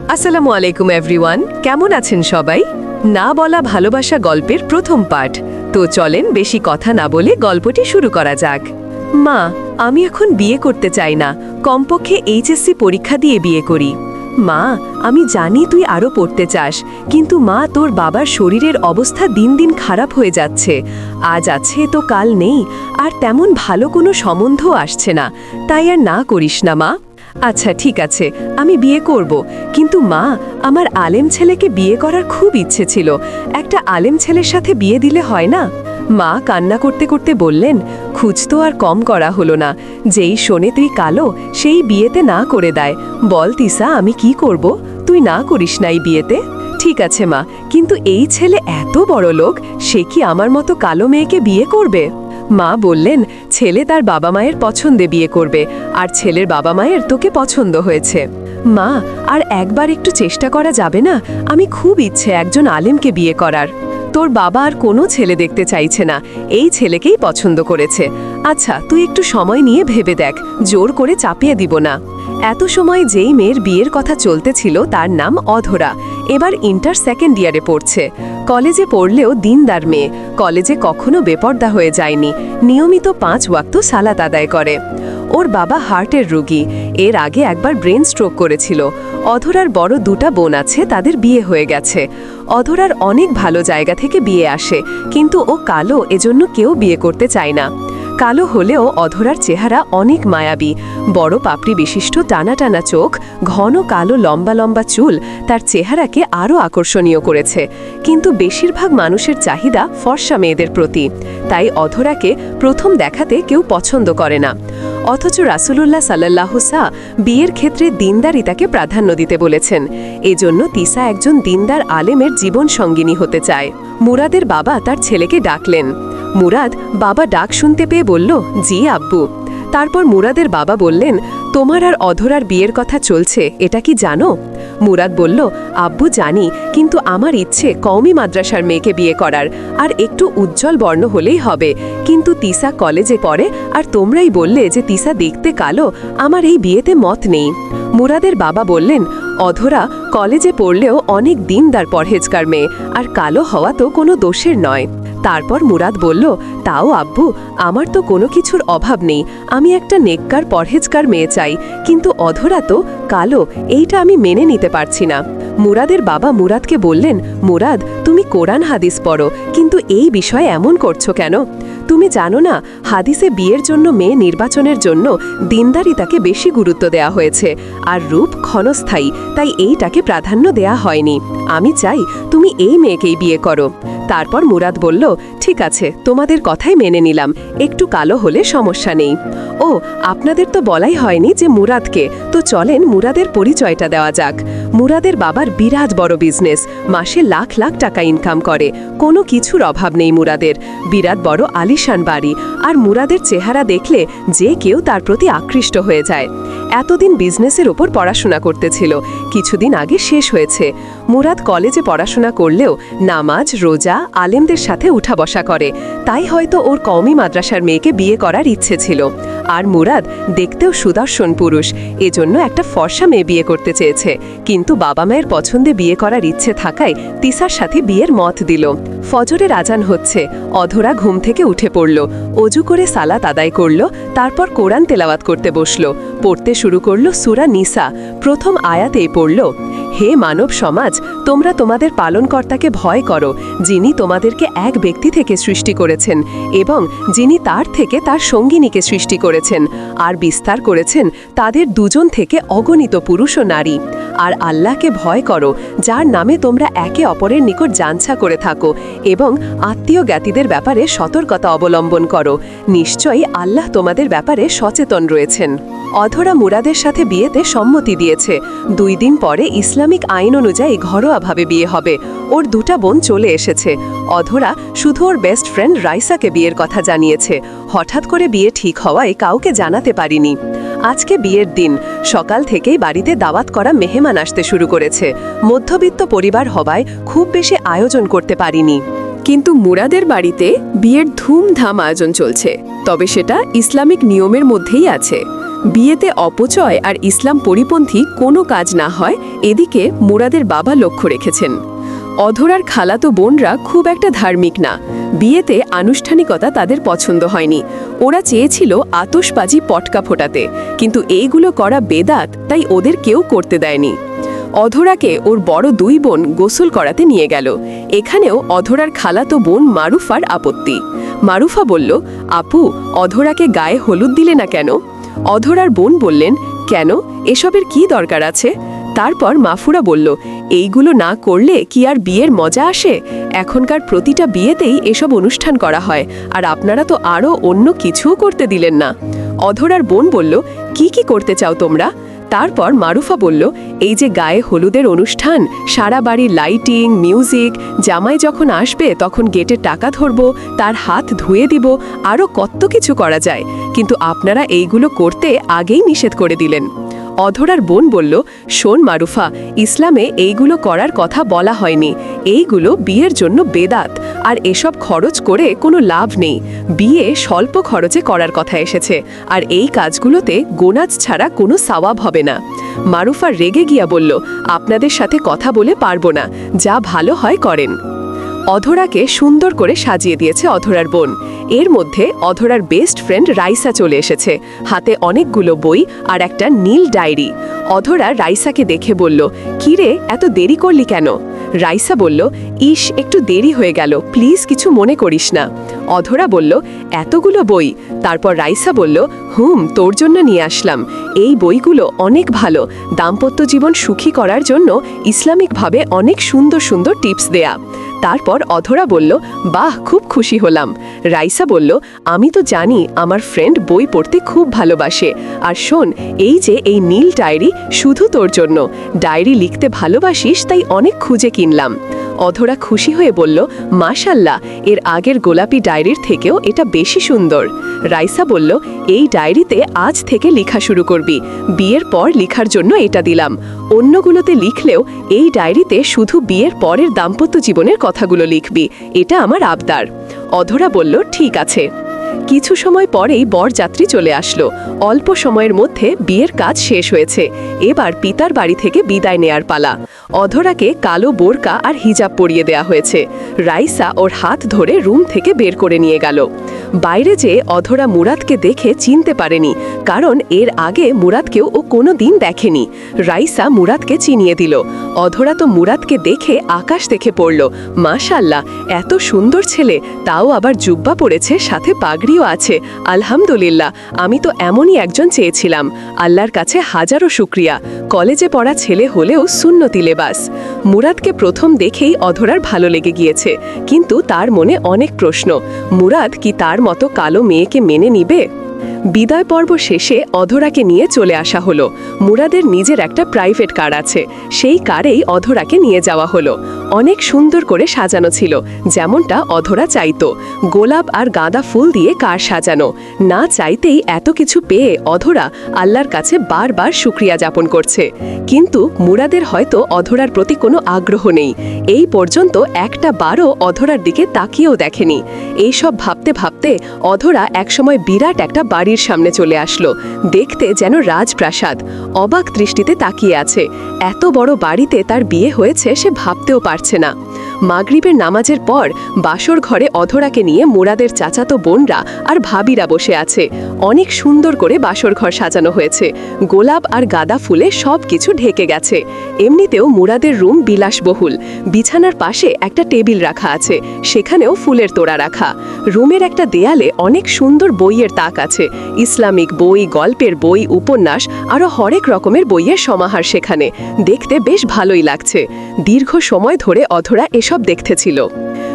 আসসালামু আলাইকুম এভরিওয়ান কেমন আছেন সবাই? না বলা ভালোবাসা গল্পের প্রথম পাঠ। তো চলেন বেশি কথা না বলে গল্পটি শুরু করা যাক। মা, আমি এখন বিয়ে করতে চাই না। কমপক্ষে এইচএসসি পরীক্ষা দিয়ে বিয়ে করি। মা, আমি জানি তুই আরও পড়তে চাস, কিন্তু মা, তোর বাবার শরীরের অবস্থা দিন দিন খারাপ হয়ে যাচ্ছে। আজ আছে তো কাল নেই, আর তেমন ভালো কোনো সম্বন্ধও আসছে না। তাই আর না করিস না, মা। আচ্ছা ঠিক আছে, আমি বিয়ে করব। কিন্তু মা, আমার আলেম ছেলেকে বিয়ে করার খুব ইচ্ছে ছিল। একটা আলেম ছেলের সাথে বিয়ে দিলে হয় না? মা কান্না করতে করতে বললেন, খুঁজ তো আর কম করা হলো না। যেই শোনে তুই কালো, সেই বিয়েতে না করে দেয়। বল তিসা, আমি কি করব? তুই না করিস না এই বিয়েতে? ঠিক আছে মা, কিন্তু এই ছেলে এত বড় লোক সে কি আমার মতো কালো মেয়েকে বিয়ে করবে? মা বললেন, ছেলে তার বাবা মায়ের পছন্দে বিয়ে করবে, আর ছেলের বাবা মায়ের তোকে পছন্দ হয়েছে। মা, আর একবার একটু চেষ্টা করা যাবে না? আমি খুব ইচ্ছে একজন আলেমকে বিয়ে করার। তোর বাবা আর কোনো ছেলে দেখতে চাইছে না। এই ছেলেকেই পছন্দ করেছে। আচ্ছা তুই একটু সময় নিয়ে ভেবে দেখ। জোর করে চাপিয়ে দিব না। এত সময় যেই মেয়ের বিয়ের কথা চলতেছিল তার নাম অধরা। এবার ইন্টার সেকেন্ড ইয়ারে পড়ছে। কলেজে পড়লেও দিনদার মেয়ে। কলেজে কখনো বেপর্দা হয়ে যায়নি। নিয়মিত পাঁচ ওয়াক্ত সালাত আদায় করে। ওর বাবা হার্টের রুগী। এর আগে একবার ব্রেন স্ট্রোক করেছিল। অধরার বড় দুটা বোন আছে, তাদের বিয়ে হয়ে গেছে। অধরার অনেক ভালো জায়গা থেকে বিয়ে আসে, কিন্তু ও কালো, এজন্য কেউ বিয়ে করতে চায় না। কালো হলেও অধরার চেহারা অনেক মায়াবী। বড় পাপড়ি বিশিষ্ট টানা টানা চোখ, ঘন কালো লম্বা লম্বা চুল তার চেহারাকে আরও আকর্ষণীয় করেছে। কিন্তু বেশিরভাগ মানুষের চাহিদা ফর্সা মেয়েদের প্রতি। তাই অধরাকে প্রথম দেখাতে কেউ পছন্দ করে না। অথচ রাসুলুল্লাহ সাল্লাহ সা বিয়ের ক্ষেত্রে দিনদারিতাকে প্রাধান্য দিতে বলেছেন। এজন্য তিসা একজন দিনদার আলেমের জীবন সঙ্গিনী হতে চায়। মুরাদের বাবা তার ছেলেকে ডাকলেন। মুরাদ বাবা ডাক শুনতে পেয়ে বলল, জি আব্বু। তারপর মুরাদের বাবা বললেন, তোমার আর অধরার বিয়ের কথা চলছে, এটা কি জানো? মুরাদ বলল, আব্বু জানি, কিন্তু আমার ইচ্ছে কওমি মাদ্রাসার মেয়েকে বিয়ে করার, আর একটু উজ্জ্বল বর্ণ হলেই হবে। কিন্তু তিসা কলেজে পড়ে, আর তোমরাই বললে যে তিসা দেখতে কালো, আমার এই বিয়েতে মত নেই। মুরাদের বাবা বললেন, অধরা, কলেজে পড়লেও অনেক দিনদার পরহেজকার মেয়ে, আর কালো হওয়া তো কোনো দোষের নয়। তারপর মুরাদ বলল, তাও আব্বু, আমার তো কোনো কিছুর অভাব নেই। আমি একটা নেককার পরহেজকার মেয়ে চাই, কিন্তু অধরা তো, কালো, এইটা আমি মেনে নিতে পারছি না। মুরাদের বাবা মুরাদকে বললেন, মুরাদ, তুমি কোরআন হাদিস পড়ো, কিন্তু এই বিষয়ে এমন করছ কেন? তুমি জানো না, হাদিসে বিয়ের জন্য মেয়ে নির্বাচনের জন্য দিনদারিতাকে বেশি গুরুত্ব দেয়া হয়েছে, আর রূপ ক্ষণস্থায়ী, তাই এইটাকে প্রাধান্য দেয়া হয়নি। আমি চাই তুমি এই মেয়েকেই বিয়ে করো। তারপর মুরাদ বলল, ঠিক আছে, তোমাদের কথাই মেনে নিলাম। একটু কালো হলে সমস্যা নেই। ও, আপনাদের তো বলাই হয়নি যে মুরাদকে। তো চলেন মুরাদের পরিচয়টা দেওয়া যাক। মুরাদের বাবার বিরাট বড় বিজনেস। মাসে লাখ লাখ টাকা ইনকাম করে। কোনো কিছুর অভাব নেই মুরাদের। বিরাট বড় আলিশান বাড়ি। আর মুরাদের চেহারা দেখলে যে কেউ তার প্রতি আকৃষ্ট হয়ে যায়। এতদিন বিজনেসের ওপর পড়াশোনা করতেছিল। কিছুদিন আগে শেষ হয়েছে। মুরাদ কলেজে পড়াশোনা করলেও নামাজ, রোজা আলেমদের সাথে উঠা বসা করে। তাই হয়তো ওর কওমি মাদ্রাসার মেয়েকে বিয়ে করার ইচ্ছে ছিল। আর মুরাদ দেখতেও সুদর্শন পুরুষ, এজন্য একটা ফর্সা মেয়ে বিয়ে করতে চেয়েছে। কিন্তু বাবা মায়ের পছন্দে বিয়ে করার ইচ্ছে থাকায় তিসার সাথে বিয়ের মত দিল। ফজরের আজান হচ্ছে, অধরা ঘুম থেকে উঠে পড়ল, অজু করে সালাত আদায় করল, তারপর কোরআন তেলাওয়াত করতে বসল। পড়তে শুরু করল সুরা নিসা, প্রথম আয়াতেই পড়ল হে মানব সমাজ, তোমরা তোমাদের পালনকর্তাকে ভয় করো, যিনি তোমাদেরকে এক ব্যক্তি থেকে সৃষ্টি করেছেন এবং যিনি তার থেকে তার সঙ্গিনীকে সৃষ্টি করেছেন, আর বিস্তার করেছেন তাদের দুজন থেকে অগণিত পুরুষ ও নারী। আর আল্লাহকে ভয় করো, যার নামে তোমরা একে অপরের নিকট জানছা করে থাকো এবং আত্মীয় জ্ঞাতিদের ব্যাপারে সতর্কতা অবলম্বন করো। নিশ্চয়ই আল্লাহ তোমাদের ব্যাপারে সচেতন রয়েছেন। অধরা মুরাদের সাথে বিয়েতে সম্মতি দিয়েছে। দুই দিন পরে ইসলামিক আইন অনুযায়ী ঘরোয়াভাবে বিয়ে হবে। ওর দুটা বোন চলে এসেছে। অধরা শুধু ওর বেস্ট ফ্রেন্ড রাইসাকে বিয়ের কথা জানিয়েছে। হঠাৎ করে বিয়ে ঠিক হওয়ায় কাউকে জানাতে পারিনি। আজকে বিয়ের দিন। সকাল থেকেই বাড়িতে দাওয়াত করা মেহমান আসতে শুরু করেছে। মধ্যবিত্ত পরিবার হওয়ায় খুব বেশি আয়োজন করতে পারিনি। কিন্তু মুরাদের বাড়িতে বিয়ের ধুমধাম আয়োজন চলছে। তবে সেটা ইসলামিক নিয়মের মধ্যেই আছে। বিয়েতে অপচয় আর ইসলাম পরিপন্থী কোনো কাজ না হয়, এদিকে মোরাদের বাবা লক্ষ্য রেখেছেন। অধরার খালাতো বোনরা খুব একটা ধার্মিক না। বিয়েতে আনুষ্ঠানিকতা তাদের পছন্দ হয়নি। ওরা চেয়েছিল আতসবাজি পটকা ফোটাতে, কিন্তু এইগুলো করা বেদাত, তাই ওদের কেউ করতে দেয়নি। অধরাকে ওর বড় দুই বোন গোসল করাতে নিয়ে গেল। এখানেও অধরার খালাতো বোন মারুফার আপত্তি। মারুফা বলল, আপু, অধরাকে গায়ে হলুদ দিলে না কেন? অধরার বোন বললেন, কেন? এসবের কি দরকার আছে? তারপর মাফুরা বলল, এইগুলো না করলে কি আর বিয়ের মজা আসে? এখনকার প্রতিটা বিয়েতেই এসব অনুষ্ঠান করা হয়, আর আপনারা তো আরও অন্য কিছুও করতে দিলেন না। অধরার বোন বলল, কি কি করতে চাও তোমরা? তারপর মারুফা বলল, এই যে গায়ে হলুদের অনুষ্ঠান, সারা বাড়ি লাইটিং মিউজিক জামাই যখন আসবে তখন গেটে টাকা ধরব, তার হাত ধুয়ে দিব আরও কত কিছু করা যায়। কিন্তু আপনারা এইগুলো করতে আগেই নিষেধ করে দিলেন। অধরার বোন বলল, শোন মারুফা, ইসলামে এইগুলো করার কথা বলা হয়নি। এইগুলো বিয়ের জন্য বেদাত, আর এসব খরচ করে কোনো লাভ নেই। বিয়ে স্বল্প খরচে করার কথা এসেছে, আর এই কাজগুলোতে গোনাজ ছাড়া কোনো সাওয়াব হবে না। মারুফা রেগে গিয়া বলল, আপনাদের সাথে কথা বলে পারব না, যা ভালো হয় করেন। অধরাকে সুন্দর করে সাজিয়ে দিয়েছে অধরার বোন। এর মধ্যে অধরার বেস্ট ফ্রেন্ড রাইসা চলে এসেছে। হাতে অনেকগুলো বই আর একটা নীল ডায়েরি। অধরা রাইসাকে দেখে বলল, কিরে, এত দেরি করলি কেন? রাইসা বলল, ইস, একটু দেরি হয়ে গেল, প্লিজ কিছু মনে করিস না। অধরা বলল, এতগুলো বই? তারপর রাইসা বলল, হুম, তোর জন্য নিয়ে আসলাম। এই বইগুলো অনেক ভালো। দাম্পত্য জীবন সুখী করার জন্য ইসলামিকভাবে অনেক সুন্দর সুন্দর টিপস দেয়া। তারপর অধরা বলল, বাহ, খুব খুশি হলাম। রাইসা বলল, আমি তো জানি আমার ফ্রেন্ড বই পড়তে খুব ভালোবাসে। আর শোন, এই যে এই নীল ডায়েরি শুধু তোর জন্য। ডায়েরি লিখতে ভালোবাসিস, তাই অনেক খুঁজে কিনলাম। অধরা খুশি হয়ে বলল, মাশাল্লাহ, এর আগের গোলাপি ডায়েরির থেকেও এটা বেশি সুন্দর। রাইসা বলল, এই ডায়েরিতে আজ থেকে লেখা শুরু করবি। বিয়ের পর লেখার জন্য এটা দিলাম। অন্যগুলোতে লিখলেও এই ডায়েরিতে শুধু বিয়ের পরের দাম্পত্য জীবনের কথাগুলো লিখবি। এটা আমার আবদার। অধরা বলল ঠিক আছে। কিছু সময় পরেই বরযাত্রী চলে আসলো। অল্প সময়ের মধ্যে বিয়ের কাজ শেষ হয়েছে। এবার পিতার বাড়ি থেকে বিদায় নেয়ার পালা। অধরাকে কালো বোরকা আর হিজাব পরিয়ে দেয়া হয়েছে। রাইসা ওর হাত ধরে রুম থেকে বের করে নিয়ে গেল। বাইরে যেয়ে অধরা মুরাদকে দেখে চিনতে পারেনি, কারণ এর আগে মুরাদকেও ও কোনো দিন দেখেনি। রাইসা মুরাদকে চিনিয়ে দিল। অধরা তো মুরাদকে দেখে আকাশ দেখে পড়ল, মাশাল্লাহ, এত সুন্দর ছেলে, তাও আবার জুব্বা পড়েছে সাথে পাগড়িও আছে, আলহামদুলিল্লাহ। আমি তো এমনই একজন চেয়েছিলাম। আল্লাহর কাছে হাজারো শুক্রিয়া। কলেজে পড়া ছেলে হলেও সুন্নতি লেবাস। মুরাদকে প্রথম দেখেই অধরার ভালো লেগে গিয়েছে। কিন্তু তার মনে অনেক প্রশ্ন, মুরাদ কি তার মতো কালো মেয়েকে মেনে নিবে? বিদায় পর্ব শেষে অধরাকে নিয়ে চলে আসা হলো। মুরাদের নিজের একটা প্রাইভেট কার আছে। সেই কারেই অধরাকে নিয়ে যাওয়া হলো। অনেক সুন্দর করে সাজানো ছিল, যেমনটা অধরা চাইতো। গোলাপ আর গাঁদা ফুল দিয়ে কার সাজানো। না চাইতেই এত কিছু পেয়ে অধরা আল্লাহর কাছে বারবার শুক্রিয়া যাপন করছে। কিন্তু মুরাদের হয়তো অধরার প্রতি কোনো আগ্রহ নেই। এই পর্যন্ত একটা বারও অধরার দিকে তাকিয়েও দেখেনি। এইসব ভাবতে ভাবতে অধরা একসময় বিরাট একটা বাড়ির সামনে চলে আসলো। দেখতে যেন রাজপ্রাসাদ। অবাক দৃষ্টিতে তাকিয়ে আছে। এত বড় বাড়িতে তার বিয়ে হয়েছে সে ভাবতেও পারছে না। মাগরিবের নামাজের পর বাসর ঘরে অধরাকে নিয়ে মুরাদের চাচাতো বোনরা আর ভাবিরা বসে আছে। অনেক সুন্দর করে বাসর ঘর সাজানো হয়েছে। গোলাপ আর গাঁদা ফুলে সব কিছু ঢেকে গেছে। এমনিতেও মুরাদের রুম বিলাসবহুল। বিছানার পাশে একটা টেবিল রাখা আছে। সেখানেও ফুলের তোড়া রাখা। রুমের একটা দেয়ালে অনেক সুন্দর বইয়ের তাক আছে। ইসলামিক বই, গল্পের বই, উপন্যাস আরও হরেক রকমের বইয়ের সমাহার সেখানে। দেখতে বেশ ভালোই লাগছে। দীর্ঘ সময় ধরে অধরা এসব দেখতেছিল।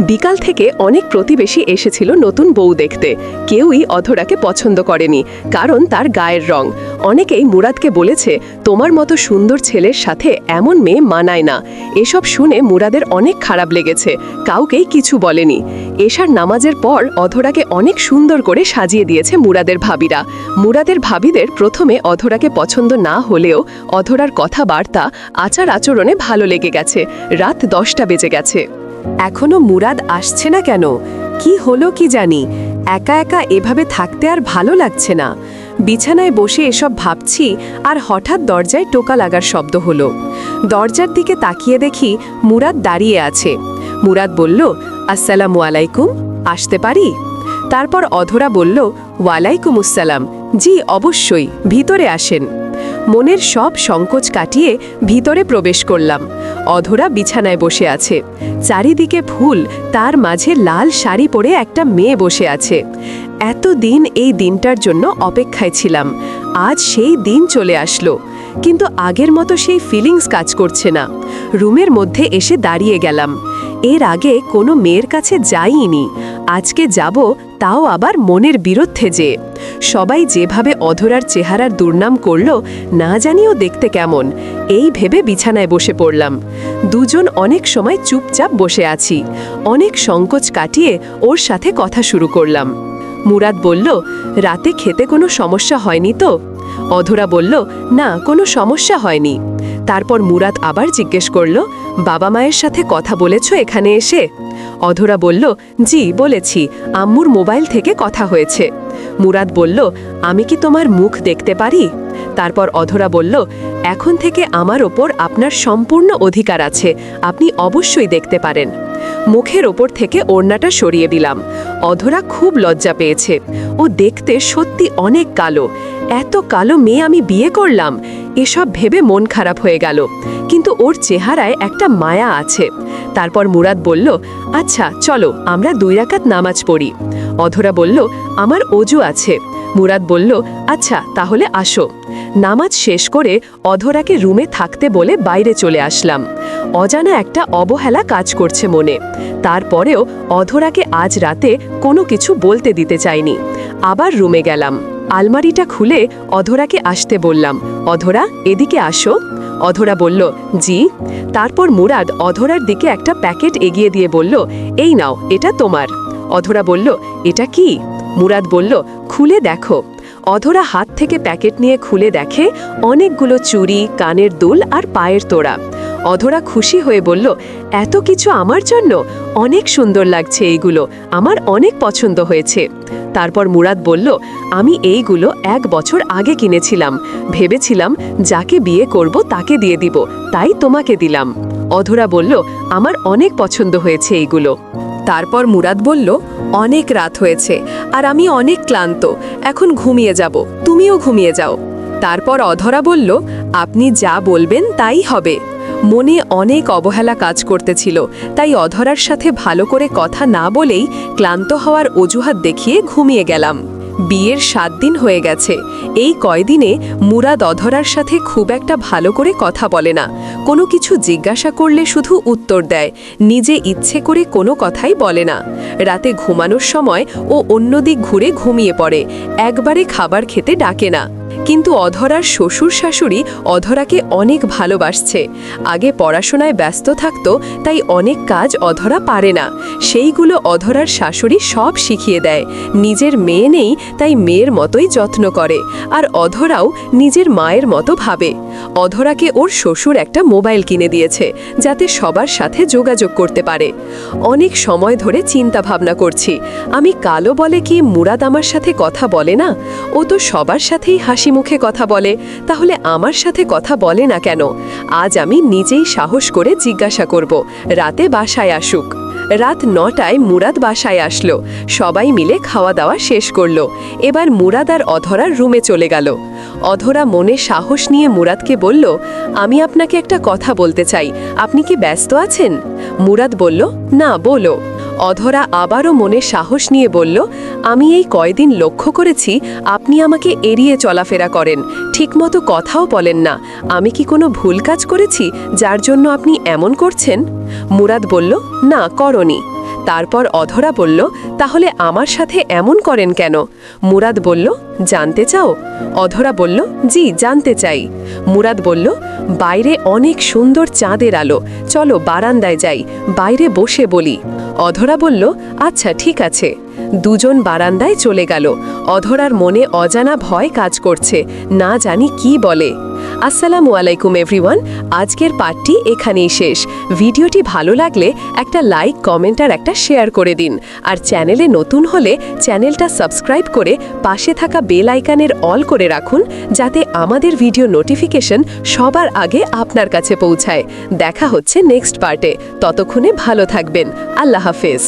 বিকাল থেকে অনেক প্রতিবেশী এসেছিল নতুন বউ দেখতে। কেউই অধরাকে পছন্দ করেনি, কারণ তার গায়ের রং। অনেকেই মুরাদকে বলেছে, তোমার মতো সুন্দর ছেলের সাথে এমন মেয়ে মানায় না। এসব শুনে মুরাদের অনেক খারাপ লেগেছে, কাউকেই কিছু বলেনি। এশার নামাজের পর অধরাকে অনেক সুন্দর করে সাজিয়ে দিয়েছে মুরাদের ভাবিরা। মুরাদের ভাবিদের প্রথমে অধরাকে পছন্দ না হলেও অধরার কথাবার্তা, আচার আচরণে ভালো লেগে গেছে। রাত দশটা বেজে গেছে। এখনও মুরাদ আসছে না কেন? কি হলো কি জানি? একা একা এভাবে থাকতে আর ভালো লাগছে না। বিছানায় বসে এসব ভাবছি আর হঠাৎ দরজায় টোকা লাগার শব্দ হলো। দরজার দিকে তাকিয়ে দেখি মুরাদ দাঁড়িয়ে আছে। মুরাদ বলল আসসালামু আলাইকুম, আসতে পারি? তারপর অধরা বলল, ওয়ালাইকুম আসসালাম। জি, অবশ্যই, ভিতরে আসেন। মনের সব সংকোচ কাটিয়ে ভিতরে প্রবেশ করলাম। অধরা বিছানায় বসে আছে। চারিদিকে ফুল, তার মাঝে লাল শাড়ি পরে একটা মেয়ে বসে আছে। এতদিন এই দিনটার জন্য অপেক্ষায় ছিলাম। আজ সেই দিন চলে আসলো। কিন্তু আগের মতো সেই ফিলিংস কাজ করছে না। রুমের মধ্যে এসে দাঁড়িয়ে গেলাম। এর আগে কোনো মেয়ের কাছে যাইনি। আজকে যাব, তাও আবার মনের বিরুদ্ধে যে। সবাই যেভাবে অধরার চেহারার দুর্নাম করল, না জানিও দেখতে কেমন। এই ভেবে বিছানায় বসে পড়লাম। দুজন অনেক সময় চুপচাপ বসে আছি। অনেক সংকোচ কাটিয়ে ওর সাথে কথা শুরু করলাম। মুরাদ বলল, রাতে খেতে কোনো সমস্যা হয়নি তো? অধরা বলল, না, কোনো সমস্যা হয়নি। তারপর মুরাদ আবার জিজ্ঞেস করল বাবা মায়ের সাথে কথা বলেছ এখানে এসে? অধরা বলল, জি, বলেছি। আম্মুর মোবাইল থেকে কথা হয়েছে। মুরাদ বলল, আমি কি তোমার মুখ দেখতে পারি? তারপর অধরা বলল, এখন থেকে আমার ওপর আপনার সম্পূর্ণ অধিকার আছে। আপনি অবশ্যই দেখতে পারেন। মুখের ওপর থেকে ওড়নাটা সরিয়ে দিলাম। অধরা খুব লজ্জা পেয়েছে। ও দেখতে সত্যি অনেক কালো। এত কালো মেয়ে আমি বিয়ে করলাম। এসব ভেবে মন খারাপ হয়ে গেল। কিন্তু ওর চেহারায় একটা মায়া আছে। তারপর মুরাদ বলল আচ্ছা চলো, আমরা দুই রাকাত নামাজ পড়ি। অধরা বলল, আমার অজু আছে। মুরাদ বলল আচ্ছা তাহলে আসো। নামাজ শেষ করে অধরাকে রুমে থাকতে বলে বাইরে চলে আসলাম। অজানা একটা অবহেলা কাজ করছে মনে। তারপরেও অধরাকে আজ রাতে কোনো কিছু বলতে দিতে চাইনি। আবার রুমে গেলাম। আলমারিটা খুলে অধরাকে আসতে বললাম, অধরা, এদিকে আসো। অধরা বলল, জি। তারপর মুরাদ অধরার দিকে একটা প্যাকেট এগিয়ে দিয়ে বলল, এই নাও, এটা তোমার। অধরা বলল, এটা কি? মুরাদ বলল, খুলে দেখো। অধরা হাত থেকে প্যাকেট নিয়ে খুলে দেখে অনেকগুলো চুড়ি, কানের দুল আর পায়ের তোড়া। অধরা খুশি হয়ে বলল, এত কিছু আমার জন্য? অনেক সুন্দর লাগছে এইগুলো। আমার অনেক পছন্দ হয়েছে। তারপর মুরাদ বলল, আমি এইগুলো এক বছর আগে কিনেছিলাম। ভেবেছিলাম যাকে বিয়ে করব তাকে দিয়ে দিব, তাই তোমাকে দিলাম। অধরা বলল, আমার অনেক পছন্দ হয়েছে এইগুলো। তারপর মুরাদ বলল, অনেক রাত হয়েছে আর আমি অনেক ক্লান্ত। এখন ঘুমিয়ে যাব। তুমিও ঘুমিয়ে যাও। তারপর অধরা বলল, আপনি যা বলবেন তাই হবে। মনে অনেক অবহেলা কাজ করতেছিল, তাই অধরার সাথে ভালো করে কথা না বলেই ক্লান্ত হওয়ার অজুহাত দেখিয়ে ঘুমিয়ে গেলাম। বিয়ের সাত দিন হয়ে গেছে। এই কয়দিনে মুরাদ অধরার সাথে খুব একটা ভালো করে কথা বলে না। কোনো কিছু জিজ্ঞাসা করলে শুধু উত্তর দেয়, নিজে ইচ্ছে করে কোনো কথাই বলে না। রাতে ঘুমানোর সময় ও অন্যদিক ঘুরে ঘুমিয়ে পড়ে, একবারে খাবার খেতে ডাকে না। কিন্তু অধরার শ্বশুর শাশুড়ি অধরাকে অনেক ভালোবাসছে। আগে পড়াশোনায় ব্যস্ত থাকত, তাই অনেক কাজ অধরা পারে না। সেইগুলো অধরার শাশুড়ি সব শিখিয়ে দেয়। নিজের মেয়ে নেই, তাই মেয়ের মতোই যত্ন করে। আর অধরাও নিজের মায়ের মতো ভাবে। অধরাকে ওর শ্বশুর একটা মোবাইল কিনে দিয়েছে, যাতে সবার সাথে যোগাযোগ করতে পারে। অনেক সময় ধরে চিন্তা ভাবনা করছি, আমি কালো বলে কি মুরাদ আমার সাথে কথা বলে না? ও তো সবার সাথেই হাসি মুখে কথা বলে, তাহলে আমার সাথে কথা বলে না কেন? আজ আমি নিজেই সাহস করে জিজ্ঞাসা করব, রাতে বাসায় আসুক। রাত নটায় মুরাদ বাসায় আসলো, সবাই মিলে খাওয়া দাওয়া শেষ করল। এবার মুরাদ আর অধরার রুমে চলে গেল। অধরা মনে সাহস নিয়ে মুরাদকে বলল, আমি আপনাকে একটা কথা বলতে চাই। আপনি কি ব্যস্ত আছেন? মুরাদ বলল, না, বলো। অধরা আবারও মনে সাহস নিয়ে বলল, আমি এই কয়দিন লক্ষ্য করেছি, আপনি আমাকে এড়িয়ে চলাফেরা করেন। ঠিকমতো কথাও বলেন না। আমি কি কোনো ভুল কাজ করেছি, যার জন্য আপনি এমন করছেন? মুরাদ বলল, না, করনি। তারপর অধরা বলল, তাহলে আমার সাথে এমন করেন কেন? মুরাদ বলল, জানতে চাও? অধরা বলল, জি, জানতে চাই। মুরাদ বলল, বাইরে অনেক সুন্দর চাঁদের আলো। চলো বারান্দায় যাই, বাইরে বসে বলি। অধরা বলল আচ্ছা ঠিক আছে। দুজন বারান্দায় চলে গেল। অধরার মনে অজানা ভয় কাজ করছে, না জানি কি বলে। আসসালামু আলাইকুম এভরিওয়ান, আজকের পার্টটি এখানেই শেষ। ভিডিওটি ভালো লাগলে একটা লাইক, কমেন্ট আর একটা শেয়ার করে দিন। আর চ্যানেলে নতুন হলে চ্যানেলটা সাবস্ক্রাইব করে পাশে থাকা বেল আইকানের অল করে রাখুন, যাতে আমাদের ভিডিও নোটিফিকেশন সবার আগে আপনার কাছে পৌঁছায়। দেখা হচ্ছে নেক্সট পার্টে। ততক্ষণে ভালো থাকবেন। আল্লাহ হাফেজ।